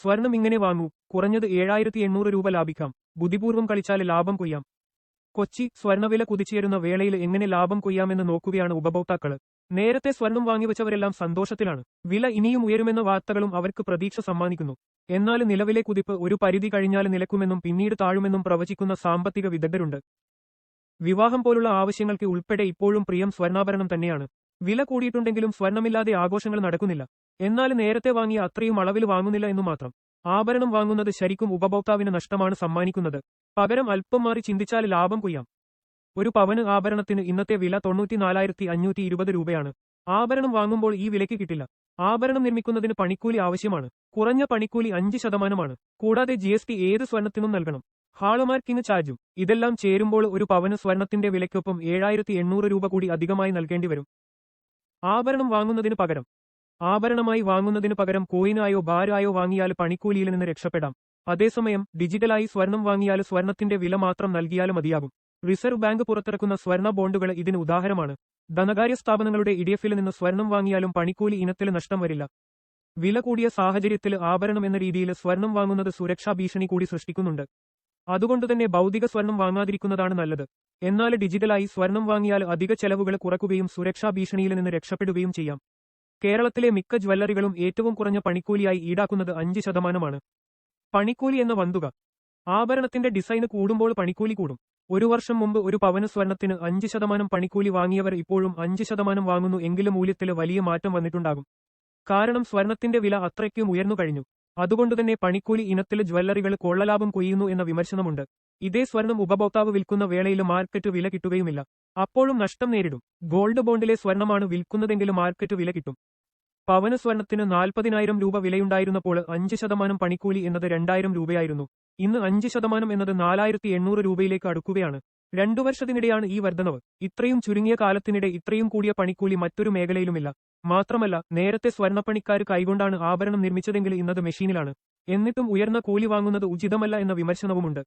സ്വർണം ഇങ്ങനെ വാങ്ങൂ. കുറഞ്ഞത് ഏഴായിരത്തി എണ്ണൂറ് രൂപ ലാഭിക്കാം. ബുദ്ധിപൂർവം കളിച്ചാൽ ലാഭം കൊയ്യാം. കൊച്ചി സ്വർണവില കുതിച്ചുയരുന്ന വേളയിൽ എങ്ങനെ ലാഭം കൊയ്യാമെന്ന് നോക്കുകയാണ് ഉപഭോക്താക്കൾ. നേരത്തെ സ്വർണം വാങ്ങിവച്ചവരെല്ലാം സന്തോഷത്തിലാണ്. വില ഇനിയും ഉയരുമെന്ന വാർത്തകളും അവർക്ക് പ്രതീക്ഷ സമ്മാനിക്കുന്നു. എന്നാൽ നിലവിലെ കുതിപ്പ് ഒരു പരിധി കഴിഞ്ഞാൽ നിലക്കുമെന്നും പിന്നീട് താഴുമെന്നും പ്രവചിക്കുന്ന സാമ്പത്തിക വിദഗ്ധരുണ്ട്. വിവാഹം പോലുള്ള ആവശ്യങ്ങൾക്ക് ഉൾപ്പെടെ ഇപ്പോഴും പ്രിയം സ്വർണാഭരണം തന്നെയാണ്. വില കൂടിയിട്ടുണ്ടെങ്കിലും സ്വർണമില്ലാതെ ആഘോഷങ്ങൾ നടക്കുന്നില്ല. എന്നാൽ നേരത്തെ വാങ്ങിയ അത്രയും അളവിൽ വാങ്ങുന്നില്ല എന്നു മാത്രം. ആഭരണം വാങ്ങുന്നത് ശരിക്കും ഉപഭോക്താവിന് നഷ്ടമാണ് സമ്മാനിക്കുന്നത്. പകരം അല്പം മാറി ചിന്തിച്ചാൽ ലാഭം കൊയ്യാം. ഒരു പവന് ആഭരണത്തിന് ഇന്നത്തെ വില തൊണ്ണൂറ്റിനാലായിരത്തി അഞ്ഞൂറ്റി ഇരുപത് രൂപയാണ്. ആഭരണം വാങ്ങുമ്പോൾ ഈ വിലയ്ക്ക് കിട്ടില്ല. ആഭരണം നിർമ്മിക്കുന്നതിന് പണിക്കൂലി ആവശ്യമാണ്. കുറഞ്ഞ പണിക്കൂലി അഞ്ച് ശതമാനമാണ്. കൂടാതെ ജി എസ് ടി ഏത് സ്വർണത്തിനും നൽകണം. ഹാളുമാർക്കിന് ചാർജും ഇതെല്ലാം ചേരുമ്പോൾ ഒരു പവന് സ്വർണത്തിന്റെ വിലയ്ക്കൊപ്പം ഏഴായിരത്തി രൂപ കൂടി അധികമായി നൽകേണ്ടി വരും. ആഭരണം വാങ്ങുന്നതിന് പകരം. ആഭരണമായി വാങ്ങുന്നതിനു പകരം കോയിനായോ ബാരായോ വാങ്ങിയാൽ പണിക്കൂലിയിൽ നിന്ന് രക്ഷപ്പെടാം. അതേസമയം ഡിജിറ്റലായി സ്വർണം വാങ്ങിയാൽ സ്വർണത്തിന്റെ വില മാത്രം നൽകിയാൽ മതിയാകും. റിസർവ് ബാങ്ക് പുറത്തിറക്കുന്ന സ്വർണ ബോണ്ടുകൾ ഇതിന് ഉദാഹരണമാണ്. ധനകാര്യ സ്ഥാപനങ്ങളുടെ ഇഡിഎഫിൽ നിന്ന് സ്വർണം വാങ്ങിയാലും പണിക്കൂലി ഇനത്തിൽ നഷ്ടം വരില്ല. വില കൂടിയ സാഹചര്യത്തിൽ ആഭരണം എന്ന രീതിയിൽ സ്വർണം വാങ്ങുന്നത് സുരക്ഷാ ഭീഷണി കൂടി സൃഷ്ടിക്കുന്നുണ്ട്. അതുകൊണ്ടുതന്നെ ഭൗതിക സ്വർണം വാങ്ങാതിരിക്കുന്നതാണ് നല്ലത്. എന്നാൽ ഡിജിറ്റലായി സ്വർണം വാങ്ങിയാൽ അധിക ചെലവുകൾ കുറക്കുകയും സുരക്ഷാ ഭീഷണിയിൽ നിന്ന് രക്ഷപ്പെടുകയും ചെയ്യാം. കേരളത്തിലെ മിക്ക ജ്വല്ലറികളും ഏറ്റവും കുറഞ്ഞ പണിക്കൂലിയായി ഈടാക്കുന്നത് അഞ്ച് ശതമാനമാണ്. പണിക്കൂലി എന്ന വന്തുക. ആഭരണത്തിന്റെ ഡിസൈന് കൂടുമ്പോൾ പണിക്കൂലി കൂടും. ഒരു വർഷം മുമ്പ് ഒരു പവന സ്വർണത്തിന് അഞ്ച് ശതമാനം പണിക്കൂലി വാങ്ങിയവർ ഇപ്പോഴും അഞ്ച് ശതമാനം വാങ്ങുന്നു എങ്കിലും മൂല്യത്തിൽ വലിയ മാറ്റം വന്നിട്ടുണ്ടാകും. കാരണം സ്വർണത്തിന്റെ വില അത്രയ്ക്കും ഉയർന്നു കഴിഞ്ഞു. അതുകൊണ്ടുതന്നെ പണിക്കൂലി ഇനത്തിലെ ജ്വല്ലറികൾ കൊള്ളലാഭം കൊയ്യുന്നു എന്ന വിമർശനമുണ്ട്. ഇതേ സ്വർണം ഉപഭോക്താവ് വിൽക്കുന്ന വേളയിൽ മാർക്കറ്റ് വില കിട്ടുകയുമില്ല. അപ്പോഴും നഷ്ടം നേരിടും. ഗോൾഡ് ബോണ്ടിലെ സ്വർണമാണ് വിൽക്കുന്നതെങ്കിലും മാർക്കറ്റ് വില കിട്ടും. പവന സ്വർണത്തിന് നാൽപ്പതിനായിരം രൂപ വിലയുണ്ടായിരുന്നപ്പോൾ അഞ്ച് ശതമാനം പണിക്കൂലി എന്നത് രണ്ടായിരം രൂപയായിരുന്നു. ഇന്ന് അഞ്ച് ശതമാനം എന്നത് നാലായിരത്തി എണ്ണൂറ് രൂപയിലേക്ക് അടുക്കുകയാണ്. രണ്ടു വർഷത്തിനിടെയാണ് ഈ വർദ്ധനവ് ഇത്രയും ചുരുങ്ങിയ കാലത്തിനിടെ ഇത്രയും കൂടിയ പണിക്കൂലി മറ്റൊരു മേഖലയിലുമില്ല. മാത്രമല്ല നേരത്തെ സ്വർണപ്പണിക്കാർ കൈകൊണ്ടാണ് ആഭരണം നിർമ്മിച്ചതെങ്കിൽ ഇന്നത് മെഷീനിലാണ്. എന്നിട്ടും ഉയർന്ന കൂലി വാങ്ങുന്നത് ഉചിതമല്ല എന്ന വിമർശനവുമുണ്ട്.